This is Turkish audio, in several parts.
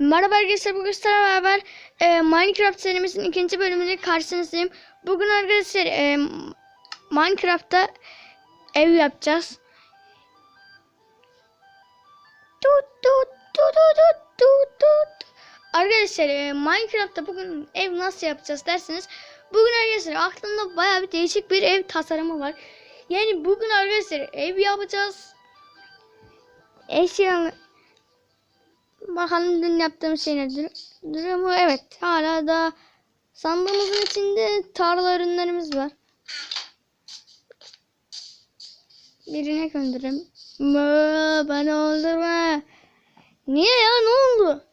Merhaba arkadaşlar bugün sizlerle beraber e, Minecraft serimizin ikinci bölümünde karşınızdayım. Bugün arkadaşlar e, Minecraft'ta ev yapacağız. Tut tut tut tut tut tut. Arkadaşlar e, Minecraft'ta bugün ev nasıl yapacağız derseniz bugün arkadaşlar aklımda baya bir değişik bir ev tasarımı var. Yani bugün arkadaşlar ev yapacağız. Eşyalı Bakalım dün yaptığım şey nedir? Durumu evet hala da sandığımızın içinde tarla ürünlerimiz var. Birine gönderim. Mö, beni öldürme. Niye ya ne oldu?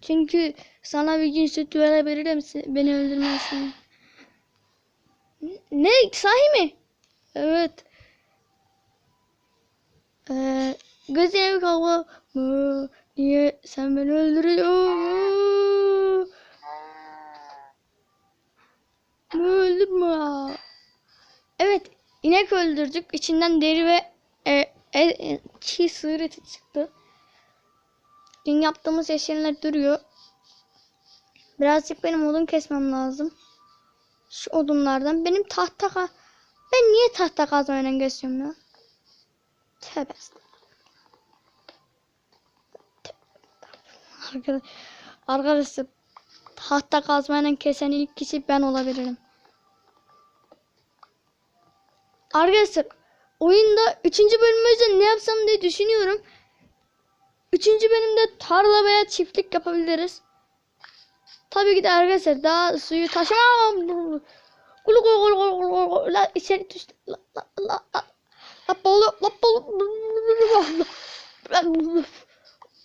Çünkü sana bir gün süt verebilirim beni öldürmezsin. Ne sahi mi? Evet. Ee, gözüne bir kavga. Mö, Niye sen beni öldürüyorsun? Öldürme. Evet inek öldürdük. İçinden deri ve e, e, çiğ sığır eti çıktı. Dün yaptığımız eşyalar duruyor. Birazcık benim odun kesmem lazım. Şu odunlardan. Benim tahta Ben niye tahta kazmayla geçiyorum ya? Tövbe estağfurullah. Arkadaşlar tahta kazmayla kesen ilk kişi ben olabilirim. Arkadaşlar oyunda 3. bölümümüzde ne yapsam diye düşünüyorum. 3. bölümde tarla veya çiftlik yapabiliriz. Tabii ki de arkadaşlar daha suyu taşımam. Kulu kulu kulu kulu kulu la içeri düştü. La la la la. La bolu la bolu.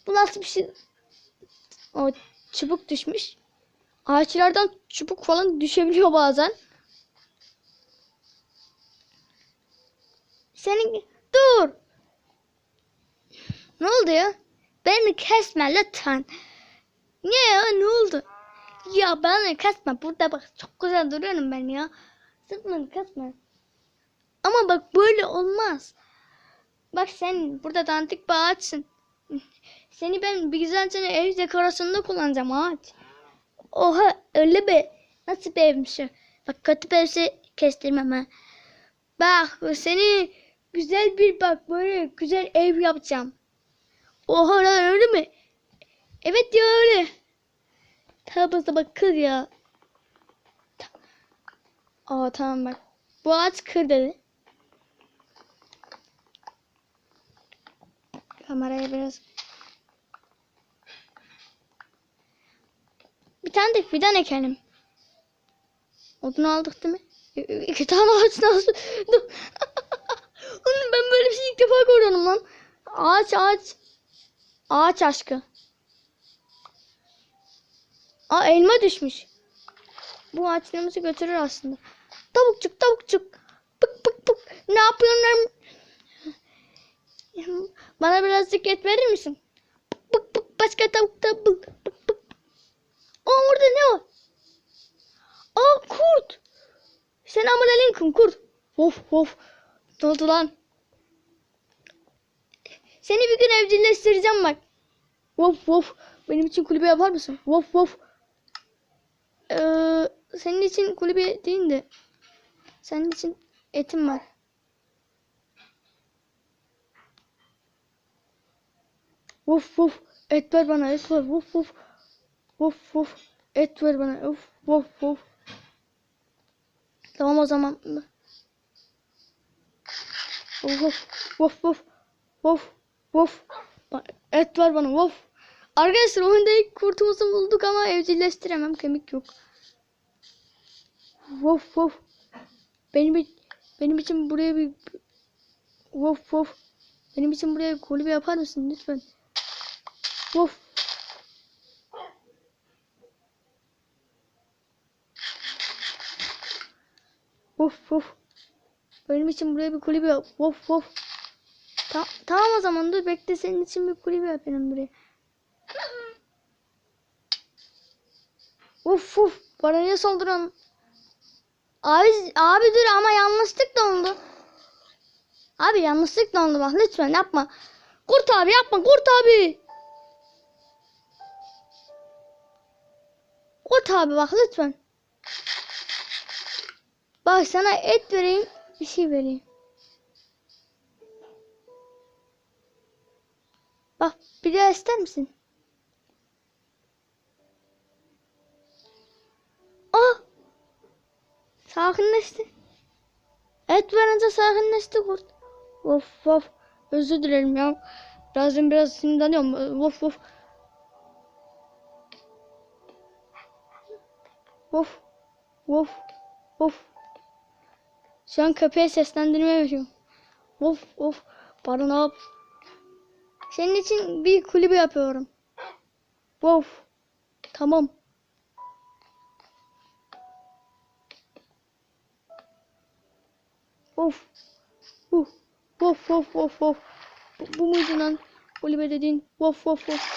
Bu nasıl bir şey? O çubuk düşmüş. Ağaçlardan çubuk falan düşebiliyor bazen. Senin dur. Ne oldu ya? Beni kesme lütfen. Niye ya? Ne oldu? Ya beni kesme. Burada bak çok güzel duruyorum ben ya. Sıkma kesme. Ama bak böyle olmaz. Bak sen burada dandik bir ağaçsın. Seni ben bir güzelce ev dekorasyonunda kullanacağım ağaç. Oha öyle bir nasıl bir evmiş? Bak kötü bir evse kestirmem ha. Bak seni güzel bir bak böyle güzel ev yapacağım. Oha lan öyle mi? Evet ya öyle. Tabi bak kır ya. Aa tamam bak. Bu ağaç kır dedi. Kameraya biraz Bir tane de fidan ekelim. Odunu aldık değil mi? İ- İki tane ağaç nasıl? Ben böyle bir şey ilk defa görüyorum lan. Ağaç ağaç. Ağaç aşkı. Aa elma düşmüş. Bu ağaçlarımızı götürür aslında. Tavukçuk tavukçuk. Pık pık pık. Ne yapıyorsun? Bana birazcık et verir misin? Pık pık başka tavuk da pık pık pık. Aa orada ne var? Aa kurt. Selamun aleyküm kurt. Of of. Ne oldu lan? Seni bir gün evcilleştireceğim bak. Of of. Benim için kulübe yapar mısın? Of of. Ee, senin için kulübe değil de senin için etim var. Of of. Et ver bana et ver. Of of. Of of. Et ver bana. Of of of. Tamam o zaman. Of of of of. Ba- Et ver bana. Of. Arkadaşlar oyunda ilk kurtumuzu bulduk ama evcilleştiremem. Kemik yok. Of of. Benim benim için buraya bir of of. Benim için buraya kulübe yapar mısın lütfen? Of. Of of. Benim için buraya bir kulübe yap. Of of. Ta tamam o zaman dur bekle senin için bir kulübe yapayım buraya. Uf uf. Bana niye saldıran? Abi, abi dur ama yanlışlıkla oldu. Abi yanlışlıkla oldu bak lütfen yapma. Kurt abi yapma kurt abi. Kurt abi bak lütfen. Bak sana et vereyim. Bir şey vereyim. Bak bir daha ister misin? Ah! Sakinleşti. Et verince sakinleşti kurt. Of of. Özür dilerim ya. Birazdan biraz sinirleniyorum. Of of. Of. Of. Of. Şu an köpeğe seslendirme yapıyorum. Of of. Pardon abi. Senin için bir kulübü yapıyorum. Of. Tamam. Of. Uf. Of of of of. Bu, bu muydu lan? Kulübe dediğin. Of of of.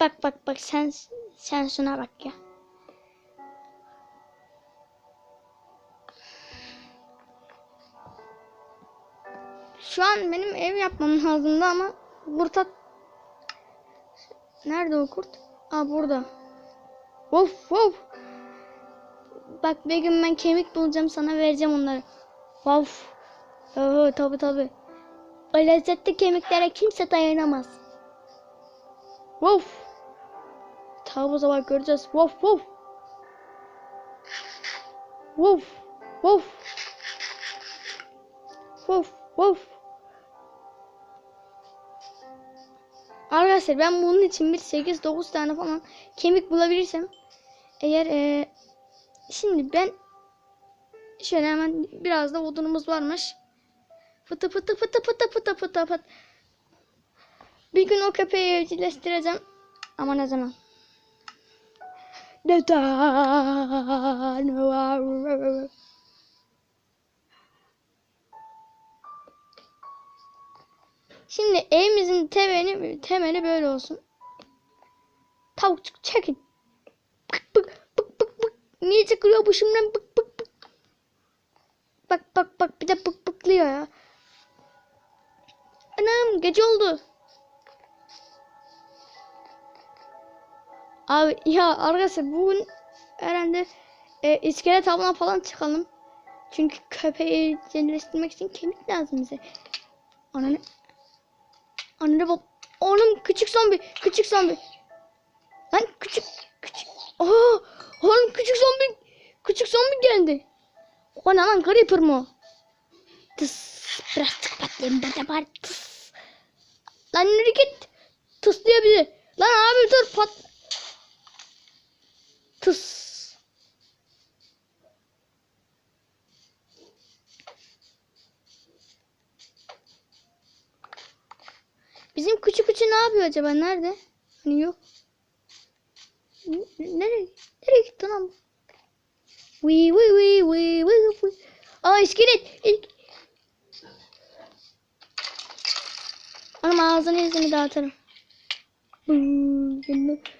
Bak bak bak sen sen şuna bak ya. Şu an benim ev yapmam lazımdı ama kurta Nerede o kurt? Aa burada. Of of. Bak bir gün ben kemik bulacağım sana vereceğim onları. Of. Oo, tabi tabi. O lezzetli kemiklere kimse dayanamaz. Of. Tabi o zaman göreceğiz. Of of. Of. Of. Of. Of. Arkadaşlar ben bunun için bir 8-9 tane falan kemik bulabilirsem eğer e, şimdi ben şöyle hemen biraz da odunumuz varmış. Fıtı fıtı fıtı fıtı fıtı fıtı fıtı. Bir gün o köpeği evcilleştireceğim. Ama ne zaman? Neden? Şimdi evimizin temeli, temeli böyle olsun. Tavukçuk çekin. Bık bık bık bık bık. Niye çıkıyor bu şimdiden bık bık bık. Bak bak bak bir de bık bıklıyor ya. Anam gece oldu. Abi ya arkadaşlar bugün herhalde e, iskelet avına falan çıkalım. Çünkü köpeği cennetlestirmek için kemik lazım bize. Ananı Anne bab oğlum küçük zombi küçük zombi. Lan küçük küçük Aa, oğlum küçük zombi küçük zombi geldi. O ne lan creeper mı tıs birazcık patlayayım burada bari tıs. Lan yürü git tıs diye bizi. Lan abi dur pat tıs Bizim küçük küçük ne yapıyor acaba? Nerede? Hani yok. Nereye? Nereye gitti lan bu? Wee wee wee wee wee wee. Aa iskelet. Anam ağzını yüzünü dağıtırım. Anam!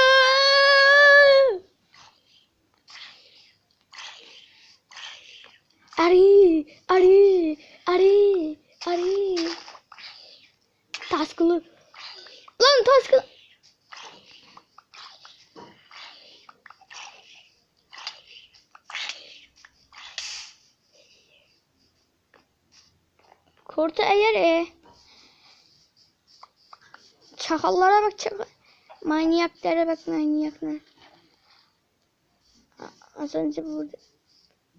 Çakallara bak çakal. Manyaklara bak manyaklara. Az önce burada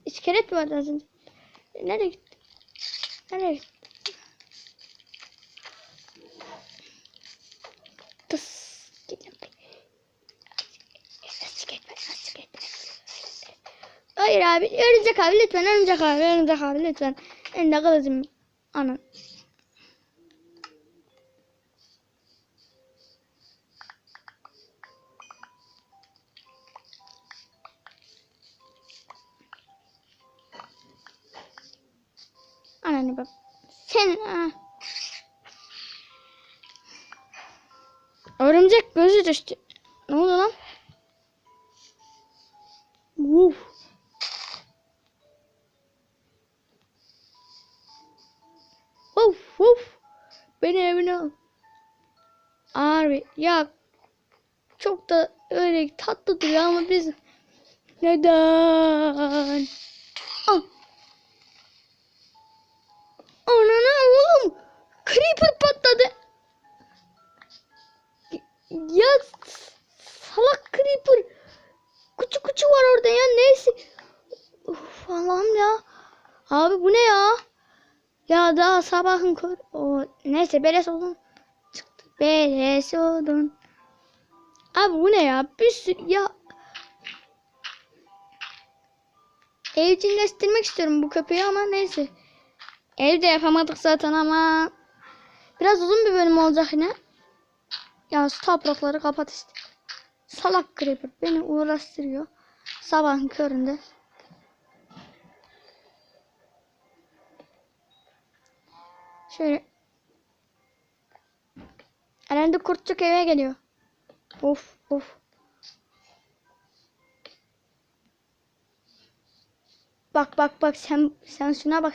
iskelet vardı az önce. Nereye gitti? Nereye gitti? Tıs. Hayır abi, örümcek abi lütfen, örümcek abi, örümcek abi lütfen. Elinde kılıcım. Anan. Örümcek gözü düştü. Ne oldu lan? Uf. Uf uf. Beni evine al. Abi ya çok da öyle tatlı duruyor ama biz neden? Ah. Anana oğlum. Creeper patladı. Ya salak creeper. Kuçu kuçu var orada ya neyse. Uf Allah'ım ya. Abi bu ne ya? Ya daha sabahın kör. O neyse beleş olun. Çıktı. Beleş olun. Abi bu ne ya? Bir sürü ya. Evcilleştirmek istiyorum bu köpeği ama neyse. Evde yapamadık zaten ama. Biraz uzun bir bölüm olacak yine. Ya şu toprakları kapat işte. Salak creeper beni uğraştırıyor. Sabahın köründe. Şöyle. Herhalde kurtçuk eve geliyor. Of of. Bak bak bak sen sen şuna bak.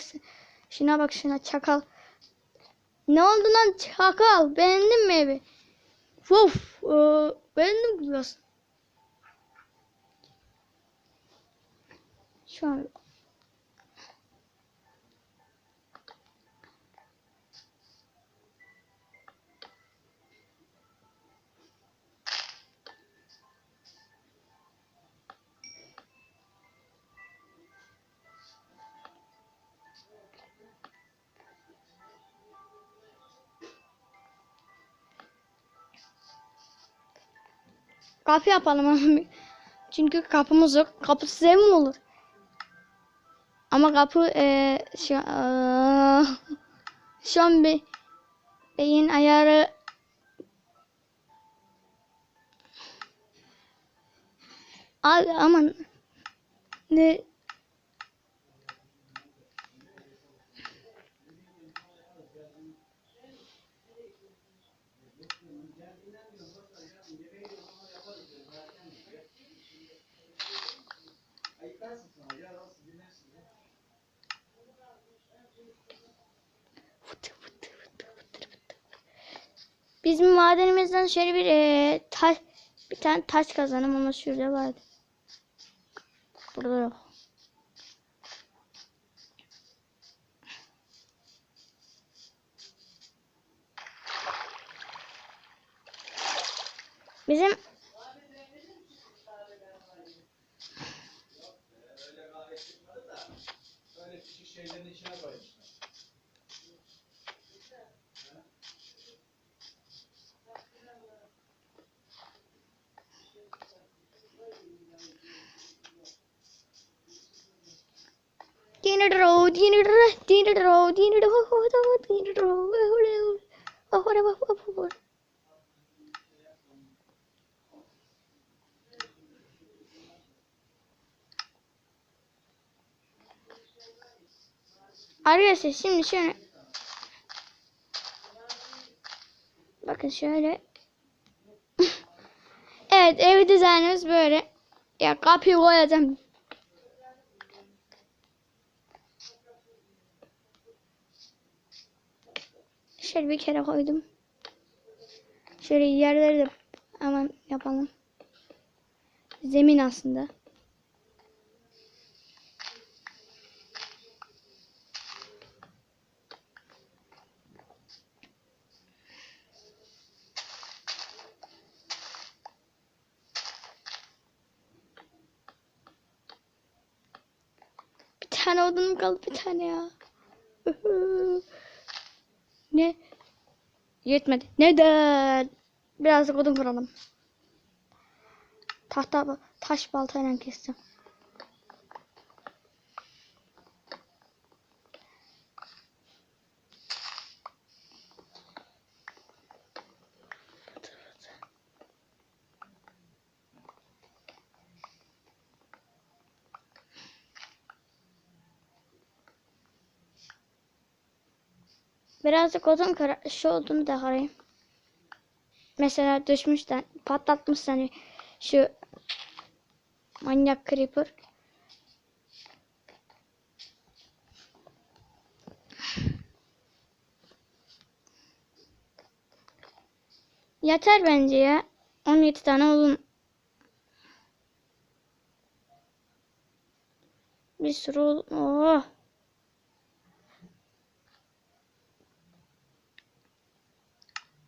Şuna bak şuna çakal. Ne oldu lan çakal? Beğendin mi evi? Of, e, beğendim biraz. Şu an kapı yapalım abi. Çünkü kapımız yok. Kapısız ev mi olur? Ama kapı e, şu, eee, şu an bir beyin ayarı Abi aman ne Bizim madenimizden şöyle bir e, taş bir tane taş kazanım ama şurada vardı. Burada yok. Bizim şeylerin içine koymuşlar. Dinidro dinidro Arkadaşlar şimdi şöyle Bakın şöyle. Evet ev dizaynımız böyle. Ya kapıyı koyacağım Şöyle bir kere koydum. Şöyle yerleri de hemen yapalım. Zemin aslında. Bir tane odunum kaldı bir tane ya. Yetmedi. Neden? Birazcık odun kıralım. Tahta taş baltayla keseceğim. Birazcık odun şu odunu da kırayım. mesela düşmüşler, patlatmış hani şu manyak creeper. Yeter bence ya. 17 tane olun. Bir sürü ol- Oh.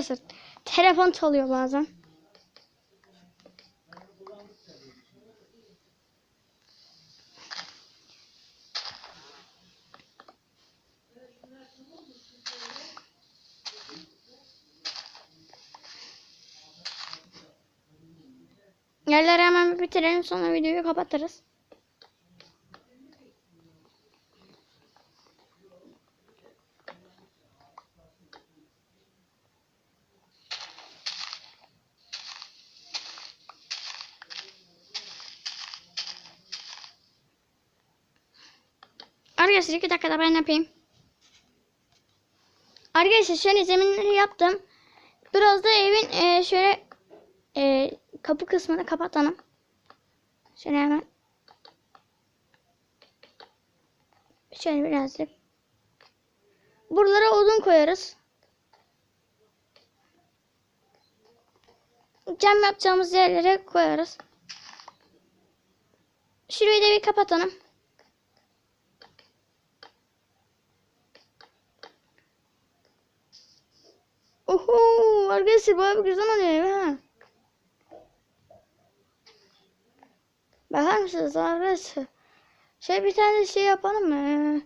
Arkadaşlar telefon çalıyor bazen. Yerleri hemen bitirelim sonra videoyu kapatırız. Arkadaşlar iki dakikada ben yapayım. Arkadaşlar şöyle zeminleri yaptım. Biraz da evin e, şöyle e, kapı kısmını kapatalım. Şöyle hemen. Şöyle birazcık. Buralara odun koyarız. Cam yapacağımız yerlere koyarız. Şurayı da bir kapatalım. Oho arkadaşlar bayağı bir güzel oluyor ha. Bakar mısınız arkadaşlar? Şey bir tane şey yapalım mı?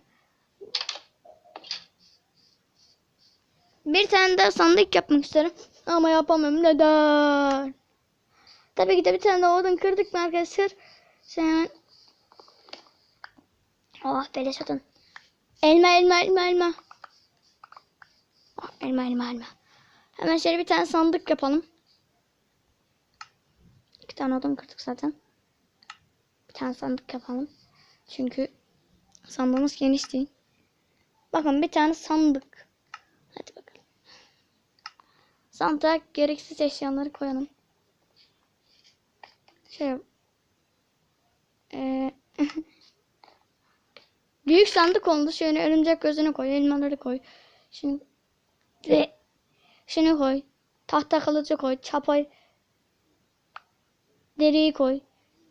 Bir tane daha sandık yapmak isterim. Ama yapamam. Neden? Tabii ki de bir tane daha odun kırdık mı arkadaşlar? Sen Oh beleş odun. Elma elma elma elma. Oh, elma elma elma. Hemen şöyle bir tane sandık yapalım. İki tane odun kırdık zaten. Bir tane sandık yapalım. Çünkü sandığımız geniş değil. Bakın bir tane sandık. Hadi bakalım. Sandığa gereksiz eşyaları koyalım. Şöyle. Ee, büyük sandık oldu. Şöyle örümcek gözünü koy. Elmaları koy. Şimdi ve şunu koy. Tahta kılıcı koy. Çapayı deriyi koy.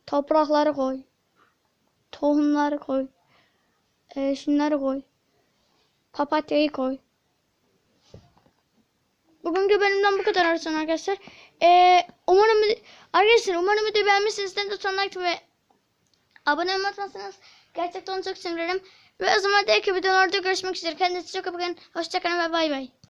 Toprakları koy. Tohumları koy. Ee, şunları koy. Papatyayı koy. Bugünkü bölümden bu kadar arasın arkadaşlar. Ee, umarım arkadaşlar umarım videoyu beğenmişsinizdir. Lütfen like ve abone olmazsanız gerçekten çok sevinirim. Ve o zaman diğer videolarda görüşmek üzere. Kendinize çok iyi bakın. Hoşçakalın ve bay bay.